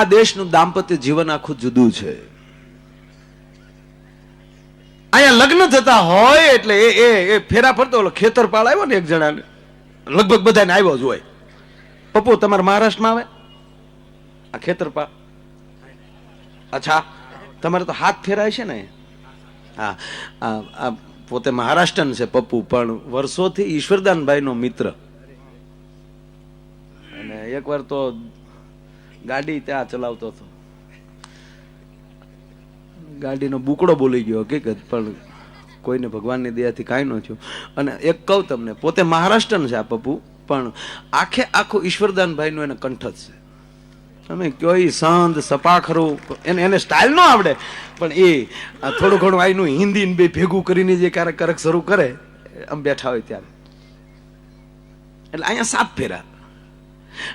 આ દેશનું દાંપત્ય જીવન આખું જુદું છે. અહીંયા લગ્ન થતા હોય એટલે એ એ ફેરા ફરતો ઓલો ખેતરપાળ આવ્યો ને એક જણાને. લગભગ બધાને આવ્યો જ હોય. પપ્પુ, તમારે મહારાષ્ટ્રમાં આવે? આ ખેતરપાળ? અચ્છા, તમારે તો હાથ ફેરાય છે ને? હા પોતે મહારાષ્ટ્રન છે પપ્પુ, પણ વર્ષોથી ઈશ્વરદાનભાઈનો મિત્ર. અને એકવાર તો ગાડી ત્યાં ચલાવતો હતો. ગાડીનો બુકડો બોલી ગયો હકીકત, પણ કોઈને ભગવાનની દયાથી કાંઈ ન થયું. અને એક કહું તમને, પોતે મહારાષ્ટ્રન છે આ પપ્પુ, પણ આખે આખું ઈશ્વરદાનભાઈનું એને કંઠ છે. તમે કયો ઈ સંત સપાખરું, એને એને સ્ટાઇલ ન આવડે, પણ એ થોડું ઘણું આઈનું હિન્દી બે ભેગું કરીને જે ક્યારેક ક્યારેક શરૂ કરે, આમ બેઠા હોય ત્યારે. એટલે અહીંયા સાત ફેરા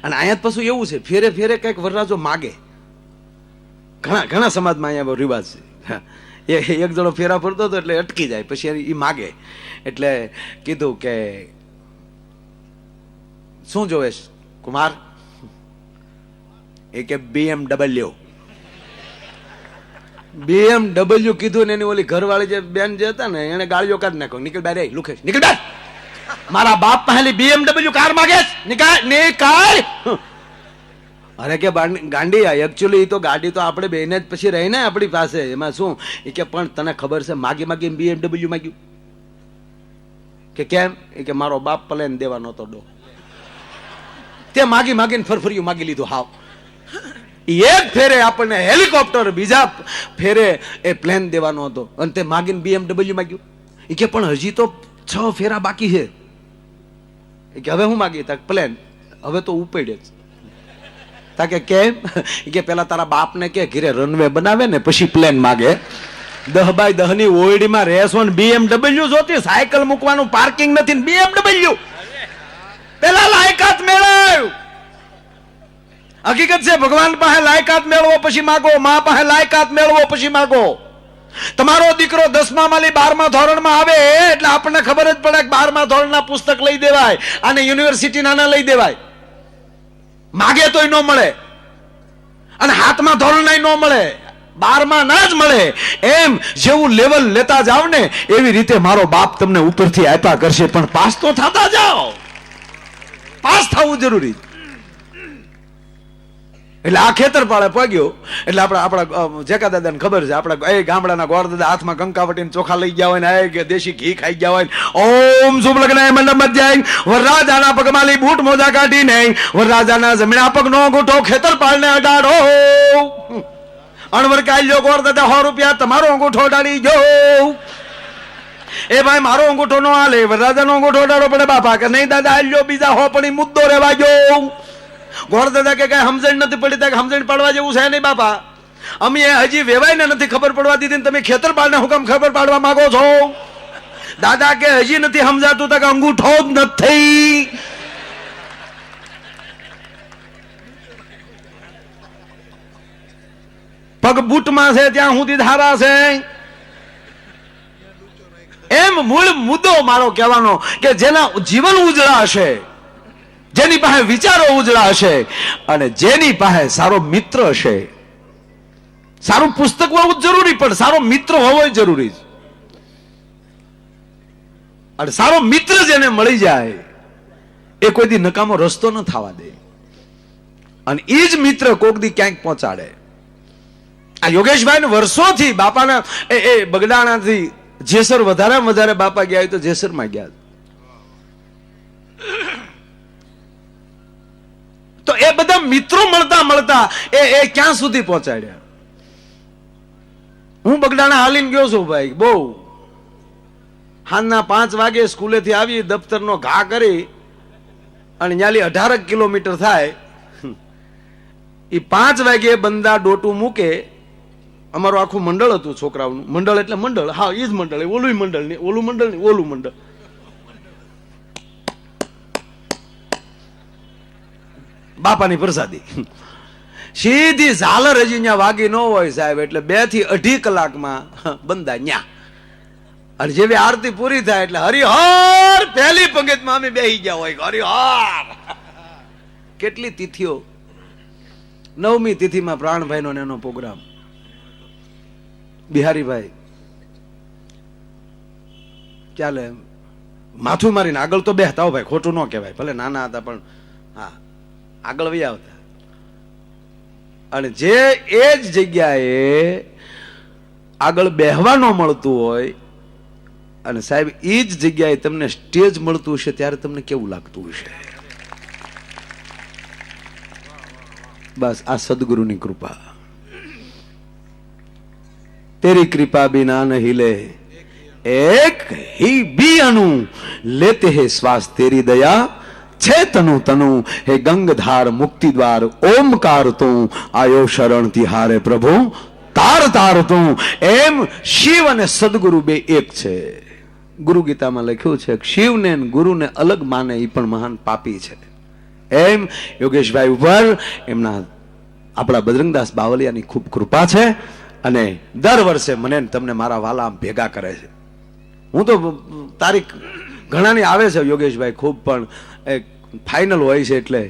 અને અહીંયા પાછું એવું છે, ફેરે ફેરે કંઈક વરરાજો માગે. ઘણા ઘણા સમાજમાં અહીંયા રિવાજ છે. એક જણો ફેરા ફરતો હતો એટલે અટકી જાય, પછી એ માગે. એટલે કીધું કે, શું જોવે કુમાર? એ કે, બીએમડબલ્યુ. બીએમડબલ્યુ કીધું ને એની ઓલી ઘરવાળી જે બેન જે હતા ને, એને ગાળીઓ કાઢી નાખો. નીકળ બાર લુખેશ. નીકળ બાર મારા બાપ પહેલી બીએમડબલ્યુ કાર માગે છે. નીકળ નીકળ અરે કે ગાંડી એકચ્યુઅલી તો ગાડી તો આપણે બેને જ પછી રહી ને આપણી પાસે. એમાં શું? એ કે પણ તને ખબર છે, માગી માગી બીએમડબલ્યુ માગ્યું. કે કેમ? એ કે મારો બાપ પ્લેન દેવાનો તો ડો તે માગી માગીને ફરફર્યું માગી લીધું, હાવ. એક ફેરે આપણને હેલિકોપ્ટર, બીજા ફેરે એ પ્લેન દેવાનો હતો. અને તે માગીને બીએમડબલ્યુ માગ્યું. એ કે પણ હજી તો છ ફેરા બાકી છે. કે હવે હું માગી તક પ્લેન હવે તો ઉપડે જ. તા કેમ? કે પેલા તારા બાપને કે, ઘીરે રનવે બનાવે ને પછી પ્લેન માગે. દહ બાય દહની ઓયડીમાં રેસો ને બીએમડબલ્યુ જોતી, સાયકલ મૂકવાનું પાર્કિંગ નથી બીએમડબલ્યુ પેલા લાયકાત મેળવ્યું. હકીકત છે, ભગવાન પાસે લાયકાત મેળવો પછી માગો, મા પાસે લાયકાત મેળવો પછી માગો. તમારો દીકરો દસમા માલી બારમા ધોરણમાં આવે એટલે આપણને ખબર જ પડે કે બારમા ધોરણના પુસ્તક લઈ દેવાય અને યુનિવર્સિટીના ના લઈ દેવાય. માગે તોય ન મળે. અને હાથમાં ધોરણાય ન મળે. બારમાં ના જ મળે. એમ જેવું લેવલ લેતા જાવ ને, એવી રીતે મારો બાપ તમને ઉપરથી આપ્યા કરશે. પણ પાસ તો થતા જાઓ. પાસ થવું જરૂરી છે. એટલે આ ખેતર પાળે પગ્યો. એટલે આપણા આપણા જેકા દાદાને ખબર છે, આપણા એ ગામડાના ગોળ દાદા હાથમાં કંકાવટીને ચોખા લઈ ગયા હોય ને, એ કે દેશી ઘી ખાઈ ગયા હોય ઓમ શુભ લગ્ન મંડપ મધ્યાય વરરાજાના પગમાલી બૂટ મોજા કાઢી નહીં વરરાજાના જમીના પગનો અંગૂઠો ખેતર પાળને અડાડો અણવર કાઢ્યો ગોળ દાદા સો રૂપિયા તમારો અંગૂઠો અડાડી ગયો. એ ભાઈ, મારો અંગૂઠો નો હાલે, વરરાજાનો અંગૂઠો અડાડો પડે બાપા કે નહીં દાદા, હાલ્યો બીજા હો પણ મુદ્દો રેવા ગયો. ગોળ દાદા કે કઈ સમજણ નથી પડી, ત્યાં સમજણ પાડવા જેવું છે નહીં બાપા. અમે હજી વેવાઈને નથી ખબર પડવા દીધી તમે ખેતર પાડને હુકમ ખબર પાડવા માંગો છો? દાદા કે હજી નથી સમજાતું તો કે અંગૂઠો જ નથી. પગ બૂટમાં છે, ત્યાં સુધી ધારા છે. એમ મૂળ મુદ્દો મારો કહેવાનો કે જેના જીવન ઉજળા હશે. જેની પાસે વિચારો ઉજળા હશે અને જેની પાસે સારો મિત્ર હશે. સારું પુસ્તક હોવું જરૂરી, પણ સારો મિત્ર હોવો જરૂરી છે. અને સારો મિત્ર જેને મળી જાય, એ કોઈ દી નકામો રસ્તો ન થવા દે. અને એ જ મિત્ર કોક દી ક્યાંક પહોંચાડે. આ યોગેશભાઈ ને વર્ષોથી બાપાના, એ બગડાણાથી જેસર વધારે વધારે બાપા ગયા હોય તો જેસરમાં ગયા તો એ બધા મિત્રો મળતા મળતા એ એ ક્યાં સુધી પહોંચાડ્યા? હું બગડાણા હાલીને ગયો છું ભાઈ, બહુ. હાંજના પાંચ વાગે સ્કૂલેથી આવી, દફતરનો ઘા કરી અને ન્યાલી અઢારક કિલોમીટર થાય. એ પાંચ વાગે બંદા ડોટું મૂકે. અમારું આખું મંડળ હતું છોકરાઓનું. મંડળ એટલે મંડળ. હા એ જ મંડળ. ઓલું મંડળ નહીં ઓલું મંડળ ઓલું મંડળ. બાપાની પ્રસાદી. સીધી ઝાલર હજી ત્યાં વાગી ન હોય સાહેબ, એટલે બેથી અઢી કલાકમાં બંધા ન્યા. અને જેવી આરતી પૂરી થાય એટલે હરિહર, પહેલી પંગતમાં અમે બેહી ગયા હોય, હરિહર. કેટલી તિથિઓ? નવમી તિથિમાં પ્રાણભાઈનો ને એનો પ્રોગ્રામ. બિહારીભાઈ, ચાલે માથું મારીને આગળ તો બેહતા હો ભાઈ, ખોટું ન કહેવાય, ભલે નાના હતા પણ, હા. આગળ વહી આવતા. અને જે એ જ જગ્યાએ આગળ બેહવા મળતું હોય, અને સાહેબ એ જ જગ્યાએ તમને સ્ટેજ મળતું હશે ત્યારે તમને કેવું લાગતું હશે? બસ, આ સદગુરુની કૃપા. તેરી કૃપા બિના નહીં લે. એક હી બી અનુ લેતે હે શ્વાસ તેરી દયા. છે તનુ તનુ હે ગંગધાર મુક્તિદ્વાર ઓમકાર તું આયો શરણ તિહારે પ્રભુ તાર તાર તું એમ શિવ અને સદગુરુ બે એક છે. ગુરુ ગીતામાં લખ્યું છે શિવને ગુરુને અલગ માને એ પણ મહાન પાપી છે. એમ યોગેશભાઈ ઉપર એમના આપણા બદરંગદાસ બાવલિયાની ખૂબ કૃપા છે અને દર વર્ષે મને તમને મારા વાલા ભેગા કરે છે. હું તો તારીખ ઘણાની આવે છે યોગેશભાઈ ખૂબ, પણ ફાઇનલ હોય છે એટલે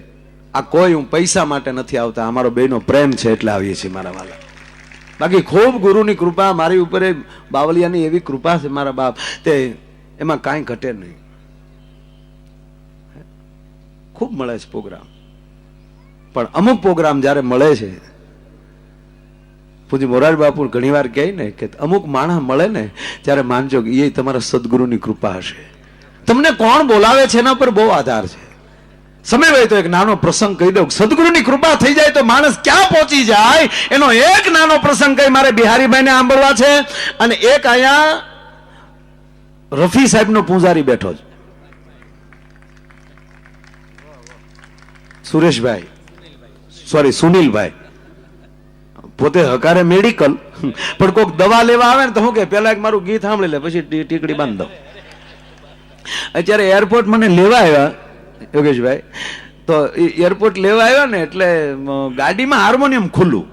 આ કોઈ હું પૈસા માટે નથી આવતા, અમારો બેનો પ્રેમ છે એટલે આવીએ છીએ મારા વાલા. બાકી ખૂબ ગુરુની કૃપા, મારી ઉપર બાવલિયાની એવી કૃપા છે મારા બાપ, તે એમાં કાંઈ ઘટે નહીં. ખૂબ મળે છે પ્રોગ્રામ. પણ અમુક પ્રોગ્રામ જ્યારે મળે છે પૂજી મોરારી બાપુ ઘણી વાર કહે ને કે અમુક માણસ મળે ને, ત્યારે માનજો એ તમારા સદગુરુની કૃપા હશે. તમને કોણ બોલાવે છે એના પર બહુ આધાર છે. સમય હોય તો એક નાનો પ્રસંગ કહી દઉં. સદગુરુની કૃપા થઈ જાય તો માણસ ક્યાં પહોંચી જાય? એનો એક નાનો પ્રસંગ કહી મારે બિહારીભાઈને સાંભળવા છે. અને એક અહીંયા રફી સાહેબનો પૂજારી બેઠો છે. સુરેશભાઈ. સોરી સુનિલભાઈ. પોતે હકારે મેડિકલ પણ કોઈક દવા લેવા આવે ને તો હું કે પેલા એક મારું ગીત સાંભળી લે, પછી ટીકડી બાંધ દઉં. અત્યારે એરપોર્ટ મને લેવા આવ્યા. યોગેશભાઈ. તો એરપોર્ટ લેવા આવ્યો ને એટલે ગાડીમાં હાર્મોનિયમ ખુલ્લું.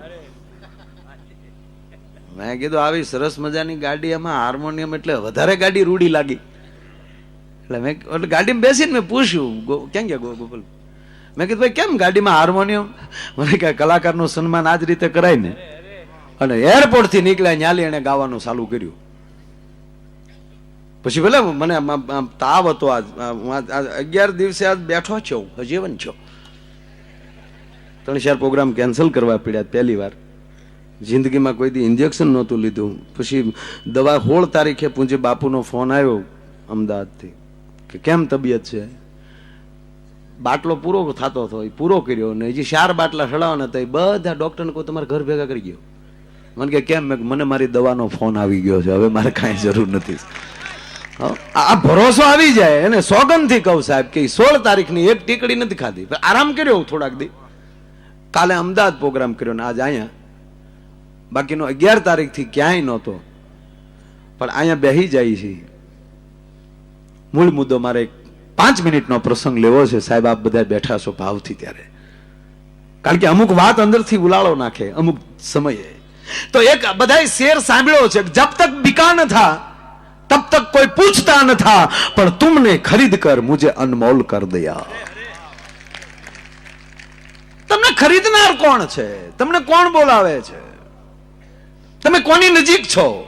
મેં કીધું, આવી સરસ મજાની ગાડી એમાં હાર્મોનિયમ એટલે વધારે ગાડી રૂડી લાગી. એટલે મેં એટલે ગાડીમાં બેસીને મેં પૂછ્યું ક્યાં ગયા ગોપાલ? મેં કીધું, ભાઈ, કેમ ગાડીમાં હાર્મોનિયમ? મને કે કલાકારનું સન્માન આ જ રીતે કરાય ને. અને એરપોર્ટથી નીકળ્યા ન્યાલી એણે ગાવાનું ચાલુ કર્યું. પછી ભલે મને તાવ હતો આજ. અગિયાર દિવસે આજ બેઠો છો હું, હજીવન છો. ત્રણ ચાર પ્રોગ્રામ કેન્સલ કરવા પડ્યા પહેલી વાર. જિંદગીમાં કોઈ દી ઇન્જેક્શન નહોતું લીધું. પછી દવા હોળ તારીખે પૂંજે બાપુનો ફોન આવ્યો અમદાવાદથી કે કેમ તબિયત છે? બાટલો પૂરો થતો હતો એ પૂરો કર્યો ને હજી ચાર બાટલા સડાવવાના હતા એ બધા ડૉક્ટરને કહું તમારે ઘર ભેગા કરી ગયો મને કે કેમ? મને મારી દવાનો ફોન આવી ગયો છે. હવે મારે કાંઈ જરૂર નથી. આ ભરોસો આવી જાય, એને સોગંદથી કહું સાહેબ કે સોળ તારીખની એક ટીકડી નથી ખાધી. આરામ કર્યો થોડાક દી. કાલે અમદાવાદ પ્રોગ્રામ કર્યો ને આજ અહીંયા. બાકીનો અગિયાર તારીખથી ક્યાંય નહોતો. પણ અહીંયા બેહી જાય છે. મૂળ મુદ્દો મારે પાંચ મિનિટનો પ્રસંગ લેવો છે. સાહેબ, આપ બધા બેઠા છો ભાવથી ત્યારે. કારણ કે અમુક વાત અંદરથી ઉલાળો નાખે, અમુક સમયે. તો એક બધાય શેર સાંભળ્યો છે જબ તક બિકા ન થા તક કોઈ પૂછતા નથા થા પણ તુમને ખરીદ કર મુझे અનમોલ કર દયા તમને ખરીદનાર કોણ છે તમને કોણ બોલાવે છે તમે કોની નજીક છો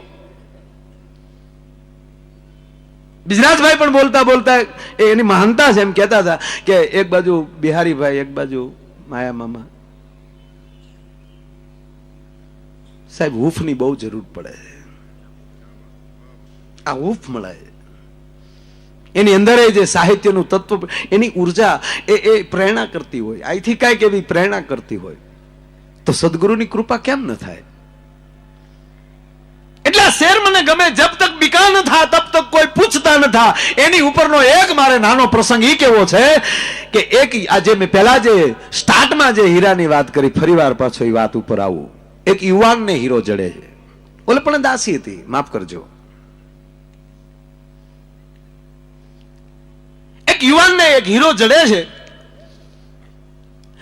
બિજરાજભાઈ પણ બોલતા બોલતા એ એની મહાનતા છે એમ કહેતા હતા કે એક બાજુ બિહારીભાઈ એક બાજુ માયા મામા સાહેબ હૂફની બહુ જરૂર પડે છે આ હૂફ મળે. એની અંદર જે સાહિત્યનું તત્વ, એની ઊર્જા એ એ પ્રેરણા કરતી હોય. અહીંથી કાંઈક એવી પ્રેરણા કરતી હોય. તો સદગુરુની કૃપા કેમ ન થાય? એટલે શેર મને ગમે જબ તક બિકા ન થા, તબ તક કોઈ પૂછતા ન થા. એની ઉપરનો એક મારે નાનો પ્રસંગ ઈ કેવો છે કે એક આજે મેં પહેલા જે સ્ટાર્ટમાં જે હીરાની વાત કરી, ફરીવાર પાછો એ વાત ઉપર આવું. એક યુવાનને હીરો જડે છે. ઓલે પણ દાસી હતી, માફ કરજો. એક યુવાનને એક હીરો જડે છે.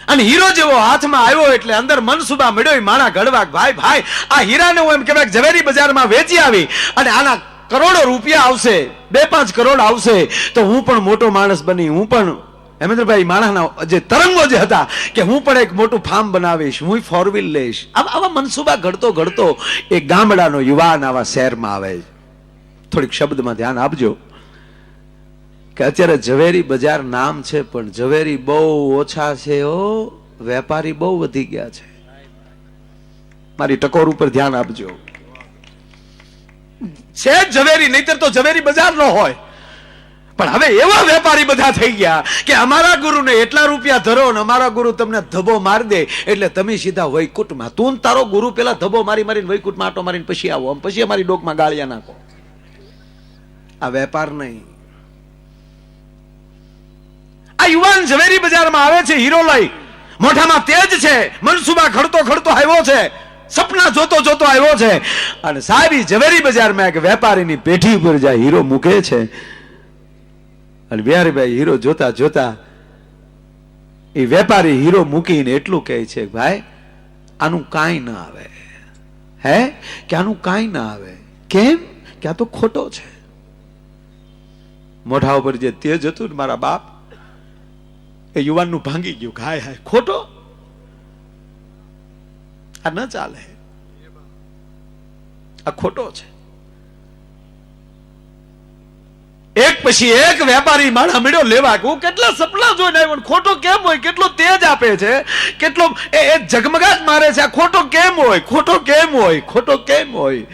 અને હીરો જેવો હાથમાં આવ્યો એટલે અંદર મનસુબા મળ્યો માણા ઘડવા ભાઈ ભાઈ, આ હીરાને હું એમ કહેવાય ઝવેરી બજારમાં વેચી આવી અને આના કરોડો રૂપિયા આવશે, બે પાંચ કરોડ આવશે. તો હું પણ મોટો માણસ બની, હું પણ હેમેન્દ્રભાઈ માણાના જે તરંગો જે હતા કે હું પણ એક મોટું ફાર્મ બનાવીશ, હું ફોર વ્હીલ લઈશ. આવા મનસુબા ઘડતો ઘડતો એક ગામડાનો યુવાન આવા શહેરમાં આવે છે. થોડીક શબ્દમાં ધ્યાન આપજો. કે અત્યારે ઝવેરી બજાર નામ છે, પણ ઝવેરી બહુ ઓછા છે ઓ વેપારી બહુ વધી ગયા છે. મારી ટકોર ઉપર ધ્યાન આપજો. છે ઝવેરી, નહીતર તો ઝવેરી બજાર ન હોય. પણ હવે એવા વેપારી બધા થઈ ગયા કે અમારા ગુરુને એટલા રૂપિયા ધરો ને અમારા ગુરુ તમને ધબો મારી દે. એટલે તમે સીધા વૈકુટમાં તું તારો ગુરુ પેલા ધબો મારી મારીને વૈકુટમાં આટો મારીને પછી આવો. પછી અમારી ડોકમાં ગાળિયા નાખો. આ વેપાર નહીં. આ યુવાન ઝવેરી બજારમાં આવે છે હીરો લઈ મોઢામાં તેજ છે, મનસુબા ખડતો ખડતો આવ્યો છે, સપના જોતો જોતો આવ્યો છે. અને સાહેબ ઝવેરી બજારમાં એક વેપારીની પેઢી ઉપર જાય હીરો મૂકે છે, અને બિહારીભાઈ હીરો જોતા જોતા એ વેપારી હીરો મૂકીને એટલું કહે છે, ભાઈ, આનું કાંઈ ના આવે. હે? કે આનું કાંઈ ના આવે. કેમ? કે આ તો ખોટો છે. મોઢા ઉપર જે તેજ હતું મારા બાપ એ યુવાનનું ભાંગી ગયું હાય હાય, ખોટો? આ ન ચાલે. આ ખોટો છે. એક પછી એક વેપારી માળા મળ્યો, લેવા હું કેટલા સપના જોઈને આવ્યો ખોટો કેમ હોય? કેટલો તેજ આપે છે? કેટલો એ ઝગમગાટ મારે છે, આ ખોટો કેમ હોય? ખોટો કેમ હોય? ખોટો કેમ હોય?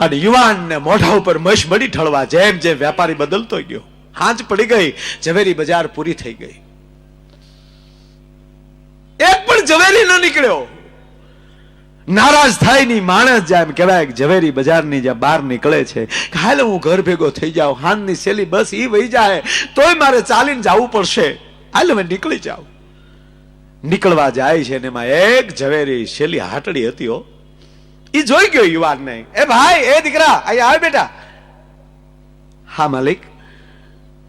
અને યુવાનને મોઢા ઉપર મશ મળી ઠળવા જેમ જેમ વેપારી બદલતો ગયો. હાંજ પડી ગઈ, ઝવેરી બજાર પૂરી થઈ ગઈ. ઝવેરી ન નીકળ્યો. નારાજ થાયની માણસ જાય એમ કહેવાય કે ઝવેરી બજારની જ્યાં બહાર નીકળે છે હાલ હું ઘર ભેગો થઈ જાઉં હાનની સેલી બસ એ વહી જાય, તોય મારે ચાલીને જવું પડશે. હાલ હવે નીકળી જાઉં. નીકળવા જાય છે ને એમાં એક ઝવેરી સેલી હાટડી હતી હો. એ જોઈ ગયો યુવાનને. એ ભાઈ, એ દીકરા, અહીંયા આવે બેટા. હા, માલિક.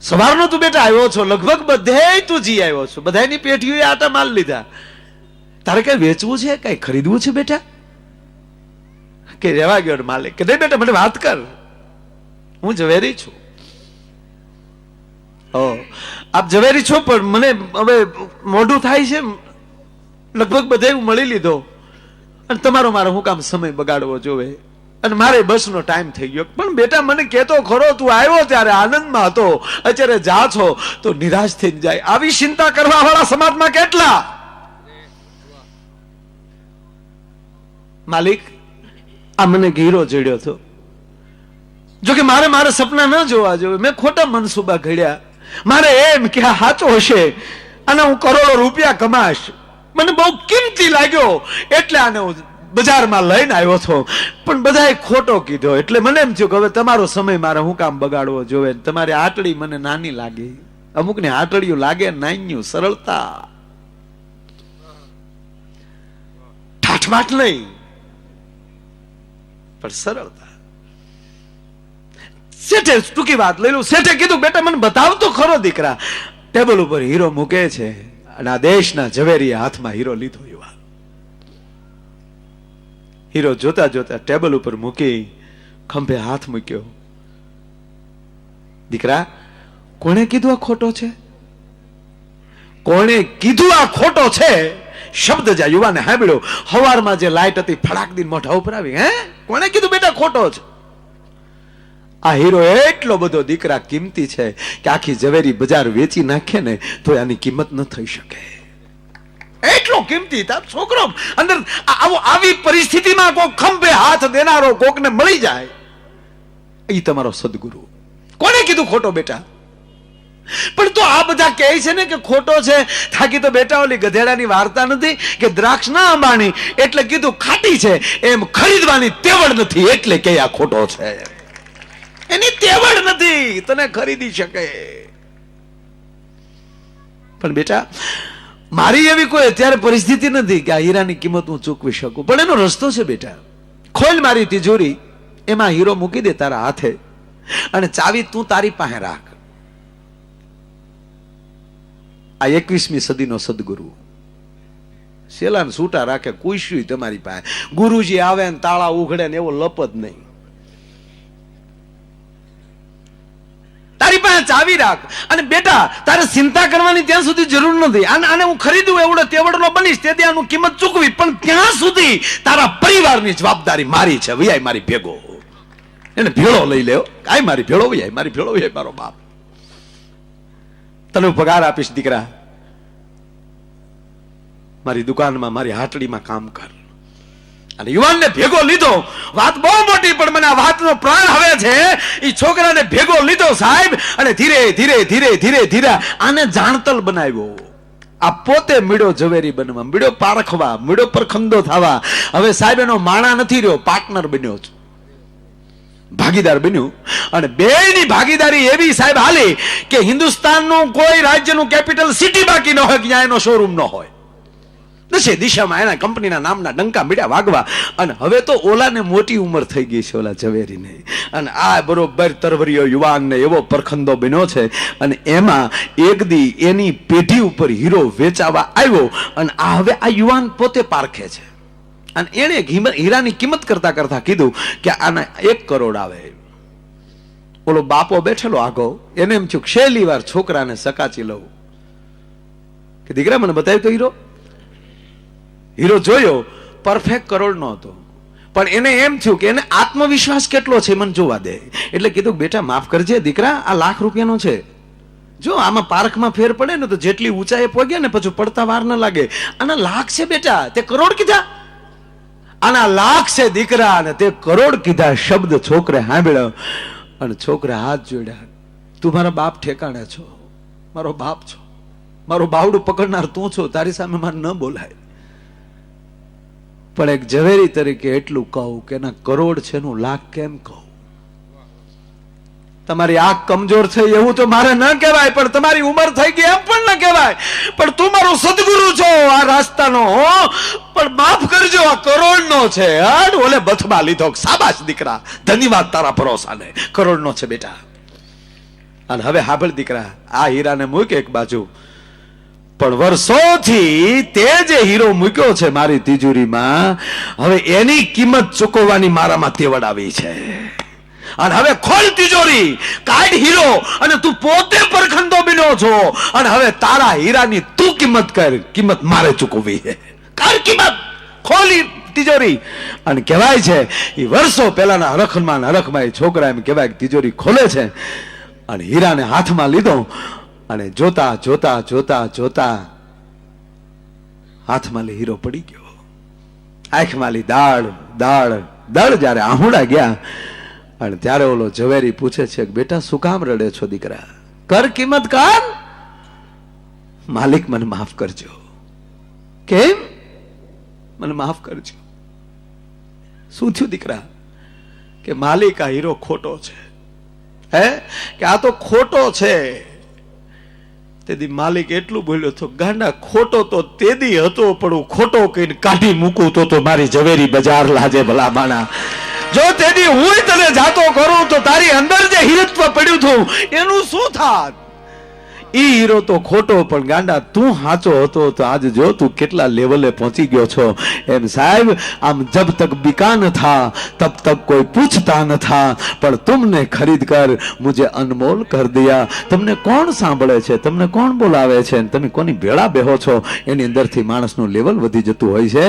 સવારનો તું બેટા આવ્યો છો? લગભગ બધે તું જી આવ્યો છો. બધાની પેઢીઓએ આટા માલ લીધા. તારે કઈ વેચવું છે? કઈ ખરીદવું છે બેટા? કે રેવા ગયો માલિક? કે નહીં બેટા, મને વાત કર. હું ઝવેરી છું. ઓ, આપ ઝવેરી છો, પણ મને હવે મોઢું થાય છે લગભગ બધે હું મળી લીધો. અને તમારો મારો હું કામ સમય બગાડવો જોવે. અને મારે બસનો ટાઈમ થઈ ગયો. પણ બેટા, મને કહેતો ખરો, તું આવ્યો ત્યારે આનંદમાં હતો. અત્યારે જા છો, તો નિરાશ થઈને જાય. આવી ચિંતા કરવા વાળા સમાજમાં કેટલા? માલિક, આ મને ઘીરો જડ્યો હતો. જોકે મારે મારે સપના ન જોવા જોઈએ. મેં ખોટા મનસુબા ઘડ્યા. મારે એમ કે આ સાચો હશે અને હું કરોડો રૂપિયા કમાશ. મને બહુ કિંમતી લાગ્યો એટલે આને હું બજારમાં લઈને આવ્યો છો પણ બધાએ ખોટો કીધો. એટલે મને એમ થયું કે હવે તમારો સમય મારે હું કામ બગાડવો જોવે તમારી આટડી મને નાની લાગી. અમુકને આટડિયું લાગે નાન્યું સરળતા. ઠાઠમાઠ નહીં. પણ સરળતા. શેઠે ટૂંકી વાત લઈ લઉં. શેઠે કીધું, બેટા, મને બતાવ ખરો દીકરા. ટેબલ ઉપર હીરો મૂકે છે અને આ દેશના ઝવેરીએ હાથમાં હીરો લીધો યુવાન હીરો જોતા જોતા ટેબલ ઉપર મૂકી ખંભે હાથ મૂક્યો. દીકરા, કોણે કીધું આ ખોટો છે? કોણે કીધું આ ખોટો છે? શબ્દ જા યુવાને સાંભળ્યો, હવારમાં જે લાઈટ હતી ફડાક દિન મોઢા ઉપર આવી, હે? કોણે કીધું, બેટા, ખોટો છે? આ હીરો એટલો બધો દીકરા કિંમતી છે કે આખી ઝવેરી બજાર વેચી નાખે ને તો આની કિંમત ન થઈ શકે. એટલો કિંમતી છોકરો, અંદર આવો આવી પરિસ્થિતિમાં કોક ખંભે હાથ દેનારો કોકને મળી જાય એ તમારો સદગુરુ. કોને કીધું ખોટો, બેટા? પણ તો આ બધા કહે છે ને કે ખોટો છે. થાકી તો બેટા ઓલી ગધેડાની વાર્તા નથી કે દ્રાક્ષ ના અંબાણી એટલે કીધું ખાટી છે. એમ ખરીદવાની તેવડ નથી એટલે કે આ ખોટો છે. એની તેવડ નથી. તને ખરીદી શકે. પણ બેટા, મારી એવી કોઈ અત્યારે પરિસ્થિતિ નથી કે આ હીરાની કિંમત હું ચૂકવી શકું. પણ એનો રસ્તો છે બેટા. ખોલ મારી તિજોરી. એમાં હીરો મૂકી દે તારા હાથે. અને ચાવી તું તારી પાસે રાખ. આ એકવીસમી સદીનો સદગુરુ. સેલાન સૂટા રાખે કુશ્યું તમારી પાસે. ગુરુજી આવે ને તાળા ઉઘડે ને એવો લપત નહીં. તારી પાસે ચાવી રાખ. અને બેટા, તારે ચિંતા કરવાની ત્યાં સુધી જરૂર નથી. આને આને હું ખરીદું, એવડો તેવડનો બનીશ, તે આનું કિંમત ચૂકવી. પણ ત્યાં સુધી તારા પરિવારની જવાબદારી મારી છે. વિયાય મારી ભેગો. એને ભેળો લઈ લેવો કાંઈ મારી ભેળો વિયાય? મારી ભેળો વિયાય મારો બાપ. તને હું પગાર આપીશ, દીકરા. મારી દુકાનમાં, મારી હાટડીમાં કામ કર. અને યુવાનને ભેગો લીધો. વાત બહુ મોટી, પણ મને આ વાતનો પ્રાણ હવે છે. એ છોકરાને ભેગો લીધો, સાહેબ, અને ધીરે ધીરે ધીરે ધીરે ધીરે આને જાણતલ બનાવ્યો. આ પોતે મીડો ઝવેરી બનવા, મીડો પારખવા, મીડો પરખંદો થવા. હવે સાહેબ, એનો માણા નથી રહ્યો, પાર્ટનર બન્યો છે. ભાગીદાર બન્યું. અને બેયની ભાગીદારી એવી સાહેબ હાલી કે હિન્દુસ્તાનનું કોઈ રાજ્યનું કેપિટલ સિટી બાકી ન હોય કે એનો શોરૂમ ન હોય. દશે દિશામાં એના કંપનીના નામના ડંકા મીડ્યા વાગવા. અને હવે તો ઓલાને મોટી ઉંમર થઈ ગઈ છે ઓલા ઝવેરીને. અને આ બરોબર તરવરીયો યુવાનને એવો પરખંદો બન્યો છે. અને એમાં એક દી એની પેઢી ઉપર હીરો વેચાવા આવ્યો. અને આ હવે આ યુવાન પોતે પારખે છે. અને એણે હીરાની કિંમત કરતા કરતા કીધું કે આના એક કરોડ આવે. ઓલો બાપો બેઠેલો આગો, એને એમ થયું છેલ્લી વાર છોકરાને સકાચી લઉં. કે દીકરા, મને બતાવ્યો તો હીરો. હીરો જોયો, પરફેક્ટ કરોડ નો હતો પણ એને એમ થયું કે એને આત્મવિશ્વાસ કેટલો છે મને જોવા દે. એટલે કીધું બેટા, માફ કરજે દીકરા, આ લાખ રૂપિયાનો છે. જો આમાં પાર્કમાં ફેર પડે ને તો જેટલી ઊંચાઈ પહોંચ્યા ને પછી પડતા વાર ન લાગે. આના લાખ છે બેટા, તે કરોડ કીધા. આના લાખ છે દીકરા અને તે કરોડ કીધા શબ્દ છોકરે સાંભળ્યો અને છોકરા હાથ જોડ્યા. તું મારા બાપ ઠેકાણે છો. મારો બાપ છો. મારું બાવડું પકડનાર તું છો. તારી સામે મારે ન બોલાય. પણ એક ઝવેરી તરીકે એટલું કહું કે એના કરોડ છે એનું લાખ કેમ કહું? તમારી આંખ કમજોર છે એવું તો મારે ન કહેવાય, પણ તમારી ઉંમર થઈ ગઈ એમ પણ ન કહેવાય. પણ તું મારો સદગુરુ છો. આ રાસ્તાનો હો. પણ કરજો આ કરોડનો છે હટ ઓલે બથમાં લીધો સાબાશ દીકરા. ધન્યવાદ તારા ભરોસાને. કરોડનો છે બેટા. અને હવે હાભળ દીકરા, આ હીરાને મૂક એક બાજુ. પણ વર્ષોથી તે જે હીરો મૂક્યો છે મારી તિજોરીમાં, હવે એની કિંમત ચૂકવવાની મારામાં તેવડ આવી છે. અને હવે ખોલ તિજોરી, કાઢ હીરો, અને તું પોતે પરખંડો બન્યો છો. અને હવે તારા હીરાની તું કિંમત કર, કિંમત મારે ચૂકવવી છે. કર કિંમત! ખોલી તિજોરી. અને કહેવાય છે એ વર્ષો પહેલાના હરખમાં હરખમાં એ છોકરા એમ કહેવાય કે તિજોરી ખોલે છે. અને હીરાને હાથમાં લીધો અને જોતા જોતા જોતા જોતા હાથમાં લે હીરો પડી ગયો. આંખમાં લી દાળ દાળ દાળ જ્યારે આહુડા ગયા અને ત્યારે ઓલો ઝવેરી પૂછે છે કે બેટા શું કામ રડે છો દીકરા? કર કિંમત કર માલિક મને માફ કરજો. કેમ? મને માફ કરજો. શું થયું દીકરા? કે માલિક આ હીરો ખોટો છે. હે? કે આ તો ખોટો છે. તેથી માલિક એટલું બોલ્યો, તો ગાંડા ખોટો તો તેદી હતો, પણ હું ખોટો કહીને કાઢી મૂકું તો તો મારી ઝવેરી બજાર લાજે ભલા માણા. જો તેદી હું તને જાતો કરું તો તારી અંદર જે હિરત્વ પડ્યું હતું, એનું શું થાત? એ હીરો તો ખોટો, પણ ગાંડા તું સાચો હતો તો આજ જો તું કેટલા લેવલે પહોંચી ગયો છો? એમ સાહેબ, આમ જબ તક બિકા ન થા, તબ તક કોઈ પૂછતા ન થા પણ તુમને ખરીદ કર, મુજે અનમોલ કર દિયા. તમને કોણ સાંભળે છે? તમને કોણ બોલાવે છે? તમે કોની ભેળા બેહો છો? એની અંદરથી માણસનું લેવલ વધી જતું હોય છે.